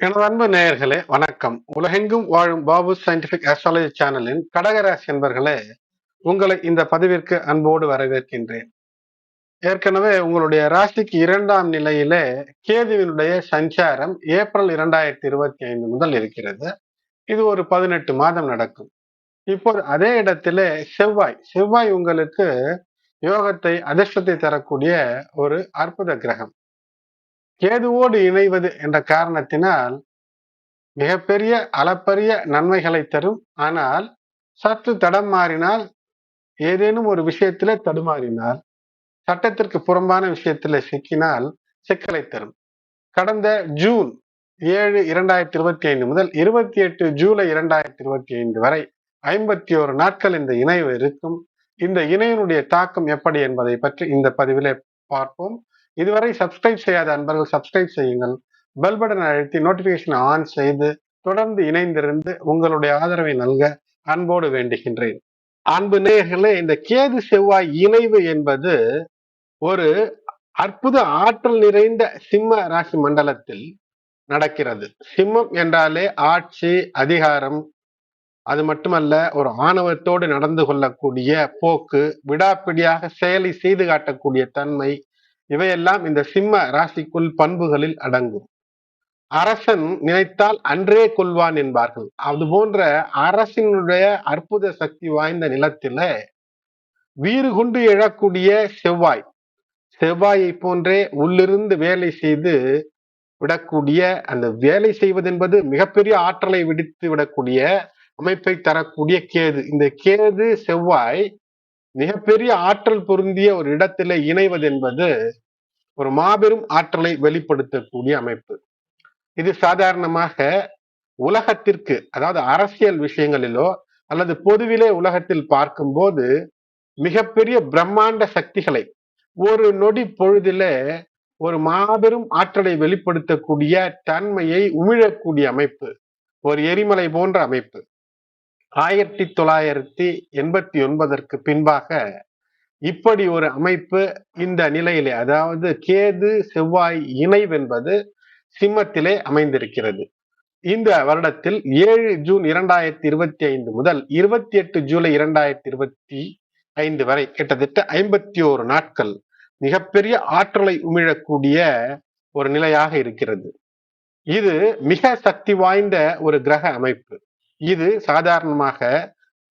எனது அன்பு நேயர்களே வணக்கம். உலகெங்கும் வாழும் பாபு சயின்டிபிக் ஆஸ்ட்ராலஜி சேனலின் கடகராசி என்பர்களே உங்களை இந்த பதிவிற்கு அன்போடு வரவேற்கின்றேன். ஏற்கனவே உங்களுடைய ராசிக்கு இரண்டாம் நிலையிலே கேதுவினுடைய சஞ்சாரம் ஏப்ரல் இரண்டாயிரத்தி இருபத்தி ஐந்து முதல் இருக்கிறது. இது ஒரு பதினெட்டு மாதம் நடக்கும். இப்போது அதே இடத்திலே செவ்வாய் செவ்வாய் உங்களுக்கு யோகத்தை அதிர்ஷ்டத்தை தரக்கூடிய ஒரு அற்புத கிரகம். கேதுவோடு இணைவது என்ற காரணத்தினால் மிகப்பெரிய அளப்பரிய நன்மைகளை தரும். ஆனால் சற்று தடம் மாறினால் ஏதேனும் ஒரு விஷயத்திலே தடுமாறினால் சட்டத்திற்கு புறம்பான விஷயத்துல சிக்கினால் சிக்கலை தரும். கடந்த ஜூன் ஏழு இரண்டாயிரத்தி இருபத்தி ஐந்து முதல் இருபத்தி எட்டு ஜூலை இரண்டாயிரத்தி இருபத்தி ஐந்து வரை ஐம்பத்தி ஒரு நாட்கள் இந்த இணைவு இருக்கும். இந்த இணையினுடைய தாக்கம் எப்படி என்பதை பற்றி இந்த பதிவிலே பார்ப்போம். இதுவரை சப்ஸ்கிரைப் செய்யாத அன்பர்கள் சப்ஸ்கிரைப் செய்யுங்கள். பெல் பட்டன் அழுத்தி நோட்டிபிகேஷன் ஆன் செய்து தொடர்ந்து இணைந்திருந்து உங்களுடைய ஆதரவை நல்க அன்போடு வேண்டுகின்றேன். அன்பு நேயர்களே இந்த கேது செவ்வாய் இணைவு என்பது ஒரு அற்புத ஆற்றல் நிறைந்த சிம்ம ராசி மண்டலத்தில் நடக்கிறது. சிம்மம் என்றாலே ஆட்சி அதிகாரம் அது மட்டுமல்ல ஒரு ஆணவத்தோடு நடந்து கொள்ளக்கூடிய போக்கு விடாப்பிடியாக செயலை செய்து காட்டக்கூடிய தன்மை இவையெல்லாம் இந்த சிம்ம ராசிக்குள் பண்புகளில் அடங்கும். அரசன் நினைத்தால் அன்றே கொள்வான் என்பார்கள். அது போன்ற அரசினுடைய அற்புத சக்தி வாய்ந்த நிலத்தில வீறு கொண்டு எழக்கூடிய செவ்வாய். செவ்வாயை போன்றே உள்ளிருந்து வேலை செய்து விடக்கூடிய அந்த வேலை செய்வது என்பது மிகப்பெரிய ஆற்றலை விடுத்து விடக்கூடிய அமைப்பை தரக்கூடிய கேது. இந்த கேது செவ்வாய் மிகப்பெரிய ஆற்றல் பொருந்திய ஒரு இடத்துல இணைவது என்பது ஒரு மாபெரும் ஆற்றலை வெளிப்படுத்தக்கூடிய அமைப்பு. இது சாதாரணமாக உலகத்திற்கு அதாவது அரசியல் விஷயங்களிலோ அல்லது பொதுவிலே உலகத்தில் பார்க்கும்போது மிகப்பெரிய பிரம்மாண்ட சக்திகளை ஒரு நொடி பொழுதில ஒரு மாபெரும் ஆற்றலை வெளிப்படுத்தக்கூடிய தன்மையை உமிழக்கூடிய அமைப்பு ஒரு எரிமலை போன்ற அமைப்பு. ஆயிரத்தி தொள்ளாயிரத்தி எண்பத்தி ஒன்பதற்கு பின்பாக இப்படி ஒரு அமைப்பு இந்த நிலையிலே அதாவது கேது செவ்வாய் இணைவென்பது சிம்மத்திலே அமைந்திருக்கிறது. இந்த வருடத்தில் ஏழு ஜூன் இரண்டாயிரத்தி இருபத்தி ஐந்து முதல் இருபத்தி எட்டு ஜூலை இரண்டாயிரத்தி இருபத்தி ஐந்து வரை கிட்டத்தட்ட ஐம்பத்தி ஓரு நாட்கள் மிகப்பெரிய ஆற்றலை உமிழக்கூடிய ஒரு நிலையாக இருக்கிறது. இது மிக சக்தி வாய்ந்த ஒரு கிரக அமைப்பு. இது சாதாரணமாக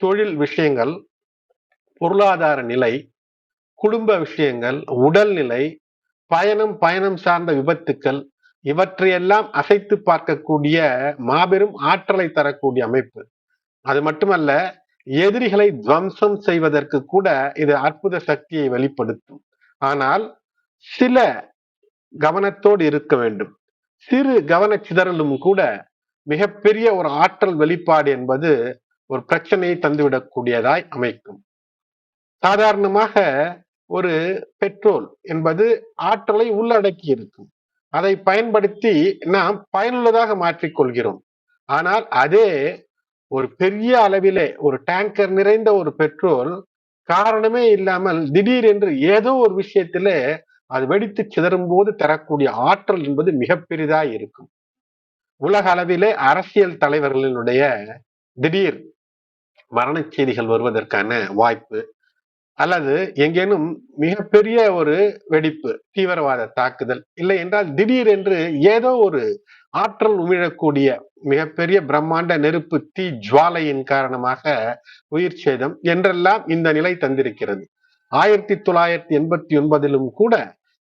தொழில் விஷயங்கள் பொருளாதார நிலை குடும்ப விஷயங்கள் உடல்நிலை பயணம் பயணம் சார்ந்த விபத்துக்கள் இவற்றையெல்லாம் அசைத்து பார்க்கக்கூடிய மாபெரும் ஆற்றலை தரக்கூடிய அமைப்பு. அது மட்டுமல்ல எதிரிகளை துவம்சம் செய்வதற்கு கூட இது அற்புத சக்தியை வெளிப்படுத்தும். ஆனால் சில கவனத்தோடு இருக்க வேண்டும். சிறு கவன சிதறலும் கூட மிகப்பெரிய ஒரு ஆற்றல் வெளிப்பாடு என்பது ஒரு பிரச்சனையை தந்துவிடக்கூடியதாய் அமைக்கும். சாதாரணமாக ஒரு பெட்ரோல் என்பது ஆற்றலை உள்ளடக்கி இருக்கும். அதை பயன்படுத்தி நாம் பயனுள்ளதாக மாற்றிக்கொள்கிறோம். ஆனால் அதே ஒரு பெரிய அளவிலே ஒரு டேங்கர் நிறைந்த ஒரு பெட்ரோல் காரணமே இல்லாமல் திடீரென்று ஏதோ ஒரு விஷயத்திலே அது வெடித்து சிதறும் போது தரக்கூடிய ஆற்றல் என்பது மிக இருக்கும். உலக அளவிலே அரசியல் தலைவர்களினுடைய திடீர் மரண செய்திகள் வருவதற்கான வாய்ப்பு அல்லது எங்கேனும் மிகப்பெரிய ஒரு வெடிப்பு தீவிரவாத தாக்குதல் இல்லை என்றால் திடீர் என்று ஏதோ ஒரு ஆற்றல் உமிழக்கூடிய மிகப்பெரிய பிரம்மாண்ட நெருப்பு தீ ஜுவாலையின் காரணமாக உயிர் சேதம் என்றெல்லாம் இந்த நிலை தந்திருக்கிறது. ஆயிரத்தி தொள்ளாயிரத்தி எண்பத்தி ஒன்பதிலும் கூட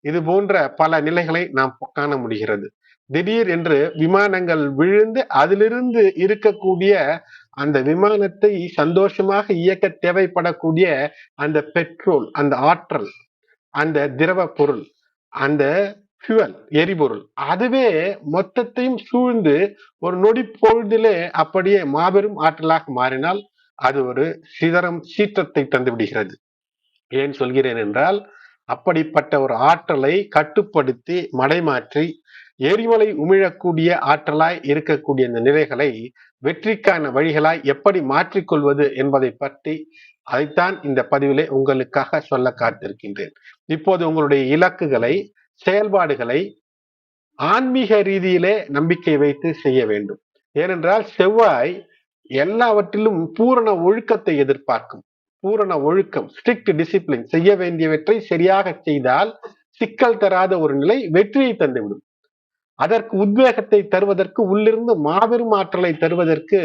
இது போன்ற பல நிலைகளை நாம் காண முடிகிறது. திடீர் என்று விமானங்கள் விழுந்து அதிலிருந்து இருக்கக்கூடிய அந்த விமானத்தை சந்தோஷமாக இயக்க தேவைப்படக்கூடிய அந்த பெட்ரோல் அந்த ஆற்றல் அந்த திரவ பொருள் அந்த ஃபியூவல் எரிபொருள் அதுவே மொத்தத்தையும் சூழ்ந்து ஒரு நொடி பொழுதிலே அப்படியே மாபெரும் ஆற்றலாக மாறினால் அது ஒரு சிதறம் சீற்றத்தை தந்து விடுகிறது. ஏன் சொல்கிறேன் என்றால் அப்படிப்பட்ட ஒரு ஆற்றலை கட்டுப்படுத்தி மடைமாற்றி எரிமலை உமிழக்கூடிய ஆற்றலாய் இருக்கக்கூடிய இந்த நிலைகளை வெற்றிக்கான வழிகளாய் எப்படி மாற்றிக்கொள்வது என்பதை பற்றி அதைத்தான் இந்த பதிவிலே உங்களுக்காக சொல்ல காத்திருக்கின்றேன். இப்போது உங்களுடைய இலக்குகளை செயல்பாடுகளை ஆன்மீக ரீதியிலே நம்பிக்கை வைத்து செய்ய வேண்டும். ஏனென்றால் செவ்வாய் எல்லாவற்றிலும் பூரண ஒழுக்கத்தை எதிர்பார்க்கும். பூரண ஒழுக்கம் ஸ்ட்ரிக்ட் டிசிப்ளின் செய்ய வேண்டியவற்றை சரியாக செய்தால் சிக்கல் தராத ஒரு நிலை வெற்றியை தந்துவிடும். அதற்கு உத்வேகத்தை தருவதற்கு உள்ளிருந்து மாபெரும் ஆற்றலை தருவதற்கு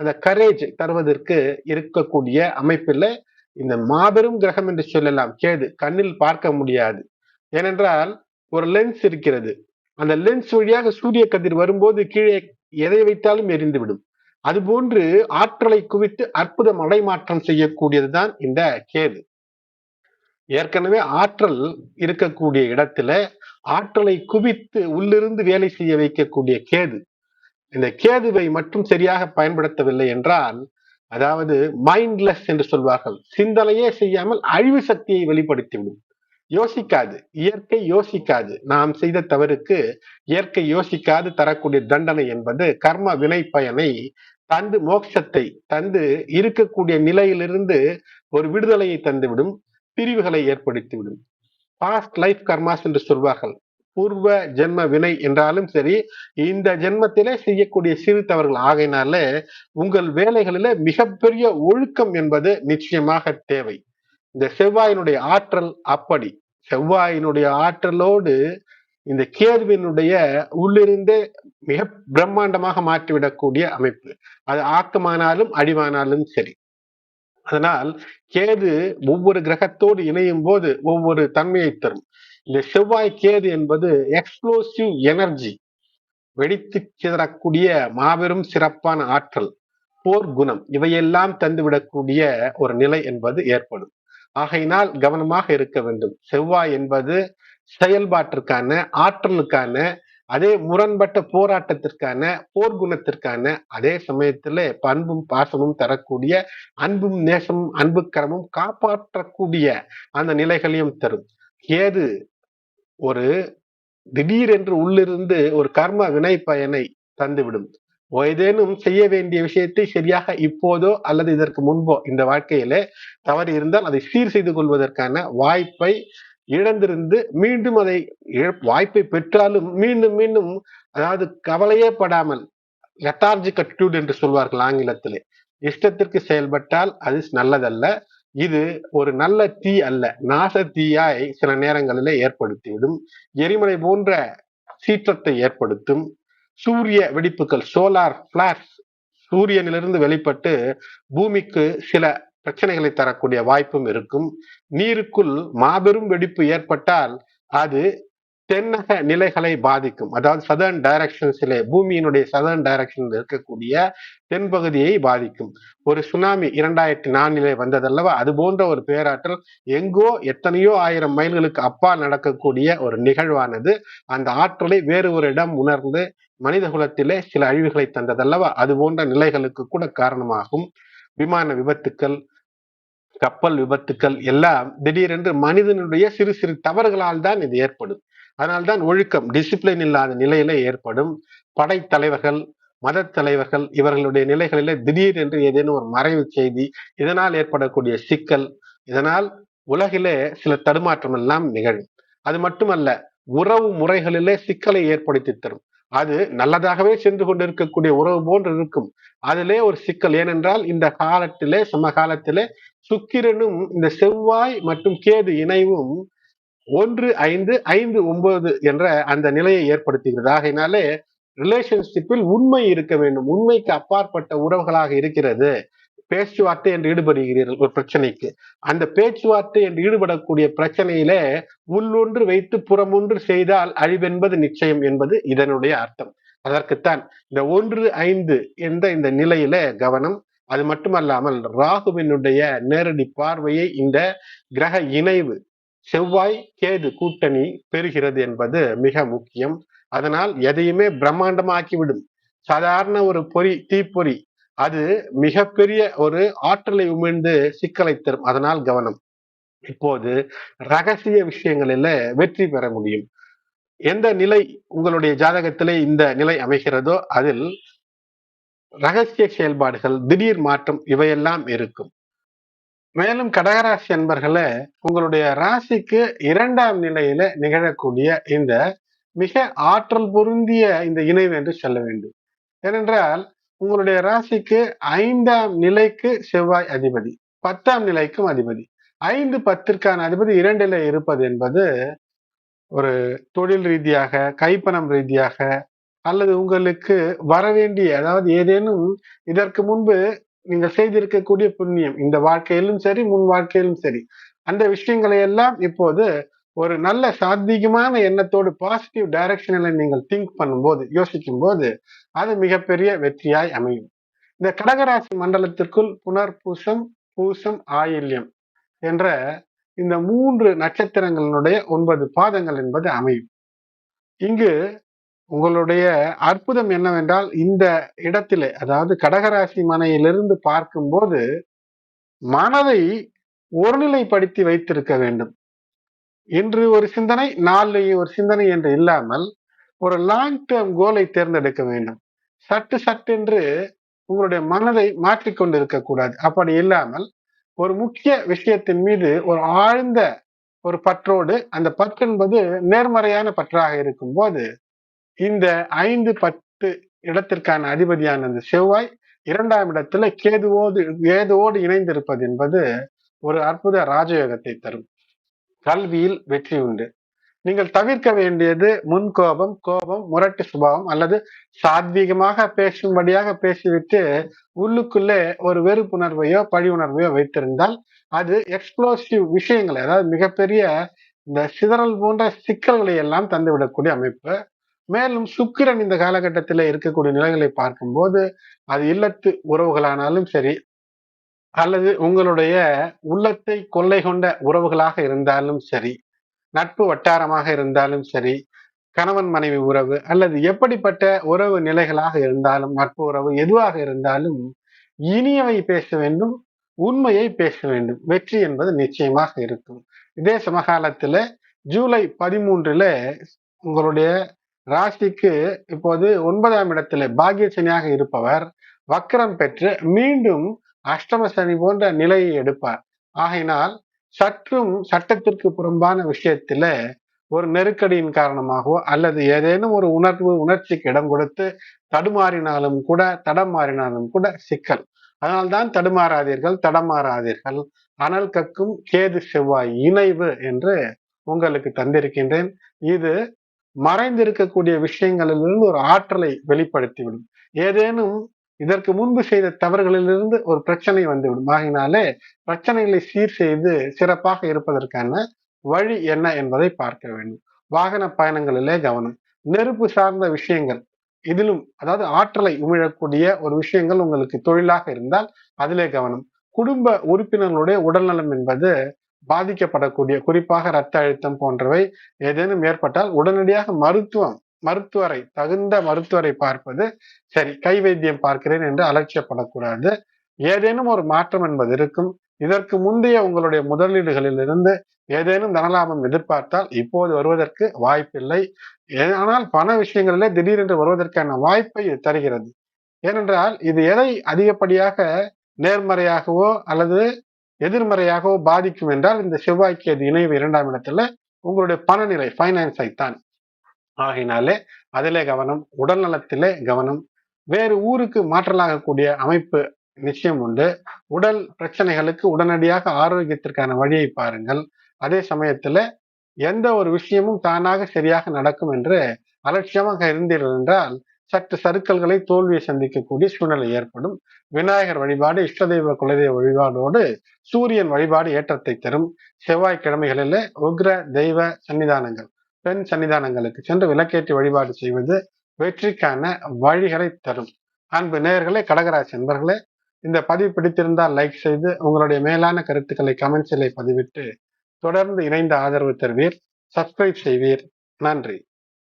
அந்த கரேஜ் தருவதற்கு இருக்கக்கூடிய அமைப்பில் இந்த மாபெரும் கிரகம் என்று சொல்லலாம். கேது கண்ணில் பார்க்க முடியாது. ஏனென்றால் ஒரு லென்ஸ் இருக்கிறது. அந்த லென்ஸ் வழியாக சூரிய கதிர் வரும்போது கீழே எதை வைத்தாலும் எரிந்துவிடும். அதுபோன்று ஆற்றலை குவித்து அற்புத மடைமாற்றம் செய்யக்கூடியதுதான் இந்த கேது ஏற்கனவே ஆற்றல் இருக்கக்கூடிய இடத்துல ஆற்றலை குவித்து உள்ளிருந்து வேலை செய்ய வைக்கக்கூடிய கேது. இந்த கேதுவை மட்டும் சரியாக பயன்படுத்தவில்லை என்றால் அதாவது மைண்ட்லெஸ் என்று சொல்வார்கள் சிந்தனையே செய்யாமல் அழிவு சக்தியை வெளிப்படுத்திவிடும். யோசிக்காது இயற்கை யோசிக்காது. நாம் செய்த தவறுக்கு இயற்கை யோசிக்காது தரக்கூடிய தண்டனை என்பது கர்ம வினை பயனை தந்து மோட்சத்தை தந்து இருக்கக்கூடிய நிலையிலிருந்து ஒரு விடுதலையை தந்துவிடும் பிரிவுகளை ஏற்படுத்திவிடும். பாஸ்ட் லைஃப் கர்மாஸ் என்று சொல்வார்கள். பூர்வ ஜென்ம வினை என்றாலும் சரி இந்த ஜென்மத்திலே செய்யக்கூடிய சிறு தவறுகள் ஆகையினாலே உங்கள் வேலைகளில மிகப்பெரிய ஒழுக்கம் என்பது நிச்சயமாக தேவை. இந்த செவ்வாயினுடைய ஆற்றல் அப்படி. செவ்வாயினுடைய ஆற்றலோடு இந்த கேதுவினுடைய உள்ளிருந்தே மிக பிரம்மாண்டமாக மாற்றிவிடக்கூடிய அமைப்பு. அது ஆக்கமானாலும் அடிவானாலும் சரி. அதனால் கேது ஒவ்வொரு கிரகத்தோடு இணையும் போது ஒவ்வொரு தன்மையை தரும். இந்த செவ்வாய் கேது என்பது எக்ஸ்ப்ளோசிவ் எனர்ஜி வெடித்து சிதறக்கூடிய மாபெரும் சிறப்பான ஆற்றல் போர் குணம் இவையெல்லாம் தந்துவிடக்கூடிய ஒரு நிலை என்பது ஏற்படும். ஆகையினால் கவனமாக இருக்க வேண்டும். செவ்வாய் என்பது செயல்பாட்டிற்கான ஆற்றலுக்கான அதே முரண்பட்ட போராட்டத்திற்கான போர்க்குணத்திற்கான அதே சமயத்துல பண்பும் பாசமும் தரக்கூடிய அன்பும் நேசமும் அன்புக்கரமும் காப்பாற்றக்கூடிய அந்த நிலைகளையும் தரும். ஏது ஒரு திடீரென்று உள்ளிருந்து ஒரு கர்ம வினை பயனை தந்துவிடும். ஏதேனும் செய்ய வேண்டிய விஷயத்தை சரியாக இப்போதோ அல்லது இதற்கு முன்போ இந்த வாழ்க்கையில தவறு இருந்தால் அதை சீர் செய்து கொள்வதற்கான வாய்ப்பை இழந்திருந்து மீண்டும் அதை வாய்ப்பை பெற்றாலும் மீண்டும் மீண்டும் அதாவது கவலையே படாமல் லெத்தார்ஜிக் அட்டிடியூட் என்று சொல்வார்கள் ஆங்கிலத்திலே. இஷ்டத்திற்கு செயல்பட்டால் அது நல்லதல்ல. இது ஒரு நல்ல தீ அல்ல. நாச தீயாய் சில நேரங்களிலே ஏற்படுத்திவிடும். எரிமலை போன்ற சீற்றத்தை ஏற்படுத்தும். சூரிய வெடிப்புகள் சோலார் பிளாஷ் சூரியனிலிருந்து வெளிப்பட்டு பூமிக்கு சில பிரச்சனைகளை தரக்கூடிய வாய்ப்பும் இருக்கும். நீருக்குள் மாபெரும் வெடிப்பு ஏற்பட்டால் அது தென்னக நிலைகளை பாதிக்கும். அதாவது சதர்ன் டைரக்ஷன்ஸிலே பூமியினுடைய சதர்ன் டைரக்ஷன் இருக்கக்கூடிய தென்பகுதியை பாதிக்கும். ஒரு சுனாமி இரண்டாயிரத்தி நான்கிலே வந்ததல்லவா? அது போன்ற ஒரு பேராற்றல் எங்கோ எத்தனையோ ஆயிரம் மைல்களுக்கு அப்பா நடக்கக்கூடிய ஒரு நிகழ்வானது. அந்த ஆற்றலை வேறு ஒரு இடம் உணர்ந்து மனித குலத்திலே சில அழிவுகளை தந்ததல்லவா? அது போன்ற நிலைகளுக்கு கூட காரணமாகும். விமான விபத்துக்கள் கப்பல் விபத்துக்கள் எல்லாம் திடீரென்று மனிதனுடைய சிறு சிறு தவறுகளால் தான் இது ஏற்படும். அதனால்தான் ஒழுக்கம் டிசிப்ளின் இல்லாத நிலையில ஏற்படும். படைத்தலைவர்கள் மத தலைவர்கள் இவர்களுடைய நிலைகளில திடீரென்று ஏதேனும் ஒரு மறைவு செய்தி இதனால் ஏற்படக்கூடிய சிக்கல் இதனால் உலகிலே சில தடுமாற்றம் எல்லாம் நிகழும். அது மட்டுமல்ல உறவு முறைகளிலே சிக்கலை ஏற்படுத்தி தரும். அது நல்லதாகவே சென்று கொண்டிருக்கக்கூடிய உறவு போன்று இருக்கும். அதிலே ஒரு சிக்கல் ஏனென்றால் இந்த காலத்திலே சமகாலத்திலே சுக்கிரனும் இந்த செவ்வாய் மற்றும் கேது இணைவும் ஒன்று ஐந்து ஐந்து ஒன்பது என்ற அந்த நிலையை ஏற்படுத்துகிறது. ஆகையினாலே ரிலேஷன்ஷிப்பில் உண்மை இருக்க வேண்டும். உண்மைக்கு அப்பாற்பட்ட உறவுகளாக இருக்கிறது. பேச்சுவார்த்தை என்று ஈடுபடுகிறீர்கள் ஒரு பிரச்சனைக்கு. அந்த பேச்சுவார்த்தை என்று ஈடுபடக்கூடிய பிரச்சனையிலே உள்ளொன்று வைத்து புறமொன்று செய்தால் அழிவென்பது நிச்சயம் என்பது இதனுடைய அர்த்தம். அதற்குத்தான் இந்த ஒன்று ஐந்து என்ற இந்த நிலையில கவனம் அது மட்டுமல்லாமல் ராகுவினுடைய நேரடி பார்வையை இந்த கிரக இணைவு செவ்வாய் கேது கூட்டணி பெறுகிறது என்பது மிக முக்கியம். அதனால் எதையுமே பிரம்மாண்டமாக்கிவிடும். சாதாரண ஒரு பொறி தீப்பொறி அது மிகப்பெரிய ஒரு ஆற்றலை உமிழ்ந்து சிக்கலை தரும். அதனால் கவனம். இப்போது ரகசிய விஷயங்களில வெற்றி பெற முடியும். எந்த நிலை உங்களுடைய ஜாதகத்திலே இந்த நிலை அமைகிறதோ அதில் ரகசிய செயல்பாடுகள் திடீர் மாற்றம் இவையெல்லாம் இருக்கும். மேலும் கடகராசி என்பர்களே உங்களுடைய ராசிக்கு இரண்டாம் நிலையில நிகழக்கூடிய இந்த மிக ஆற்றல் பொருந்திய இந்த இணைவு என்று சொல்ல வேண்டும். ஏனென்றால் உங்களுடைய ராசிக்கு ஐந்தாம் நிலைக்கு செவ்வாய் அதிபதி பத்தாம் நிலைக்கும் அதிபதி. ஐந்து பத்திற்கான அதிபதி இரண்டில இருப்பது என்பது ஒரு தொழில் ரீதியாக கைப்பணம் ரீதியாக அல்லது உங்களுக்கு வரவேண்டிய அதாவது ஏதேனும் இதற்கு முன்பு நீங்கள் செய்திருக்கக்கூடிய புண்ணியம் இந்த வாழ்க்கையிலும் சரி முன் வாழ்க்கையிலும் சரி அந்த விஷயங்களை எல்லாம் இப்போது ஒரு நல்ல சாத்வீகமான எண்ணத்தோடு பாசிட்டிவ் டைரக்ஷனில் நீங்கள் திங்க் பண்ணும்போது யோசிக்கும் போது அது மிகப்பெரிய வெற்றியாய் அமையும். இந்த கடகராசி மண்டலத்திற்குள் புனர் பூசம் பூசம் ஆயில்யம் என்ற இந்த மூன்று நட்சத்திரங்களினுடைய ஒன்பது பாதங்கள் என்பது அமையும். இங்கு உங்களுடைய அற்புதம் என்னவென்றால் இந்த இடத்திலே அதாவது கடகராசி மனையிலிருந்து பார்க்கும்போது மனதை ஒருநிலைப்படுத்தி வைத்திருக்க வேண்டும். இன்று ஒரு சிந்தனை நாளை ஒரு சிந்தனை என்று இல்லாமல் ஒரு லாங் டேர்ம் கோலை தேர்ந்தெடுக்க வேண்டும். சட்டு சட்டென்று உங்களுடைய மனதை மாற்றிக்கொண்டு இருக்கக்கூடாது அப்படி இல்லாமல் ஒரு முக்கிய விஷயத்தின் மீது ஒரு ஆழ்ந்த ஒரு பற்றோடு அந்த பற்று என்பது நேர்மறையான பற்றாக இருக்கும் போது இந்த ஐந்து பத்து இடத்திற்கான அதிபதியான அந்த செவ்வாய் இரண்டாம் இடத்துல கேதுவோடு கேதுவோடு இணைந்திருப்பது என்பது ஒரு அற்புத ராஜயோகத்தை தரும். கல்வியில் வெற்றி உண்டு. நீங்கள் தவிர்க்க வேண்டியது முன் கோபம் கோபம் முரட்டு சுபாவம் அல்லது சாத்வீகமாக பேசும்படியாக பேசிவிட்டு உள்ளுக்குள்ளே ஒரு வெறுப்புணர்வையோ பழி உணர்வையோ வைத்திருந்தால் அது எக்ஸ்ப்ளோசிவ் விஷயங்களை அதாவது மிகப்பெரிய இந்த சிதறல் போன்ற சிக்கல்களை எல்லாம் தந்துவிடக்கூடிய அமைப்பு மேலும் சுக்கிரன் இந்த காலகட்டத்தில் இருக்கக்கூடிய நிலைகளை பார்க்கும்போது அது இல்லத்து உறவுகளானாலும் சரி அல்லது உங்களுடைய உள்ளத்தை கொள்ளை கொண்ட உறவுகளாக இருந்தாலும் சரி நட்பு வட்டாரமாக இருந்தாலும் சரி கணவன் மனைவி உறவு அல்லது எப்படிப்பட்ட உறவு நிலைகளாக இருந்தாலும் நட்பு உறவு எதுவாக இருந்தாலும் இனியவை பேச வேண்டும் உண்மையை பேச வேண்டும். வெற்றி என்பது நிச்சயமாக இருக்கும். இதே சமகாலத்துல ஜூலை பதிமூன்றுல உங்களுடைய ராசிக்கு இப்போது ஒன்பதாம் இடத்துல பாகிய சனியாக இருப்பவர். வக்கரம் பெற்று மீண்டும் அஷ்டம சனி போன்ற நிலையை எடுப்பார். ஆகையினால் சற்றும் சட்டத்திற்கு புறம்பான விஷயத்துல ஒரு நெருக்கடியின் காரணமாகவோ அல்லது ஏதேனும் ஒரு உணர்வு உணர்ச்சிக்கு இடம் கொடுத்து தடுமாறினாலும் கூட தடம் மாறினாலும் கூட சிக்கல். அதனால்தான் தடுமாறாதீர்கள் தடமாறாதீர்கள் அனல் கக்கும் கேது செவ்வாய் இணைவு என்று உங்களுக்கு தந்திருக்கின்றேன். இது மறைந்திருக்கக்கூடிய விஷயங்களிலிருந்து ஒரு ஆற்றலை வெளிப்படுத்திவிடும். ஏதேனும் இதற்கு முன்பு செய்த தவறுகளிலிருந்து ஒரு பிரச்சனை வந்துவிடும். ஆகினாலே பிரச்சனைகளை சீர் செய்து சிறப்பாக இருப்பதற்கான வழி என்ன என்பதை பார்க்க வேண்டும். வாகன பயணங்களிலே கவனம். நெருப்பு சார்ந்த விஷயங்கள். இதிலும் அதாவது ஆற்றலை உமிழக்கூடிய ஒரு விஷயங்கள் உங்களுக்கு தொழிலாக இருந்தால் அதிலே கவனம். குடும்ப உறுப்பினர்களுடைய உடல்நலம் என்பது பாதிக்கப்படக்கூடிய குறிப்பாக இரத்த அழுத்தம் போன்றவை ஏதேனும் ஏற்பட்டால் உடனடியாக மருத்துவம் மருத்துவரை தகுந்த மருத்துவரை பார்ப்பது சரி கை வைத்தியம் பார்க்கிறேன் என்று அலட்சியப்படக்கூடாது. ஏதேனும் ஒரு மாற்றம் என்பது இருக்கும். இதற்கு முந்தைய உங்களுடைய முதலீடுகளில் இருந்து ஏதேனும் தனலாபம் எதிர்பார்த்தால் இப்போது வருவதற்கு வாய்ப்பில்லை. ஆனால் பண விஷயங்களிலே திடீரென்று வருவதற்கான வாய்ப்பை இது தருகிறது. ஏனென்றால் இது எதை அதிகப்படியாக நேர்மறையாகவோ அல்லது எதிர்மறையாகவோ பாதிக்கும் என்றால் இந்த செவ்வாய்க்கு அது இணைவு இரண்டாம் இடத்துல உங்களுடைய பணநிலை ஃபைனான்ஸை தான் ஆகினாலே அதிலே கவனம் உடல் நலத்திலே கவனம். வேறு ஊருக்கு மாற்றலாகக்கூடிய அமைப்பு நிச்சயம் உண்டு. உடல் பிரச்சனைகளுக்கு உடனடியாக ஆரோக்கியத்திற்கான வழியை பாருங்கள். அதே சமயத்துல எந்த ஒரு விஷயமும் தானாக சரியாக நடக்கும் என்று அலட்சியமாக இருந்தீர்கள் என்றால் சற்று சருக்கல்களை தோல்வியை சந்திக்கக்கூடிய சூழ்நிலை ஏற்படும். விநாயகர் வழிபாடு இஷ்டதெய்வ குலதெய்வ வழிபாடோடு சூரியன் வழிபாடு ஏற்றத்தை தரும். செவ்வாய்க்கிழமைகளில் உக்ர தெய்வ சன்னிதானங்கள் பெண் சன்னிதானங்களுக்கு சென்று விளக்கேற்றி வழிபாடு செய்வது வெற்றிக்கான வழிகளை தரும். அன்பு நேயர்களே கடகராசி நண்பர்களே இந்த பதிவு பிடித்திருந்தால் லைக் செய்து உங்களுடைய மேலான கருத்துக்களை கமெண்ட்ஸிலே பதிவிட்டு தொடர்ந்து இணைந்த ஆதரவு தருவீர். சப்ஸ்கிரைப் செய்வீர். நன்றி.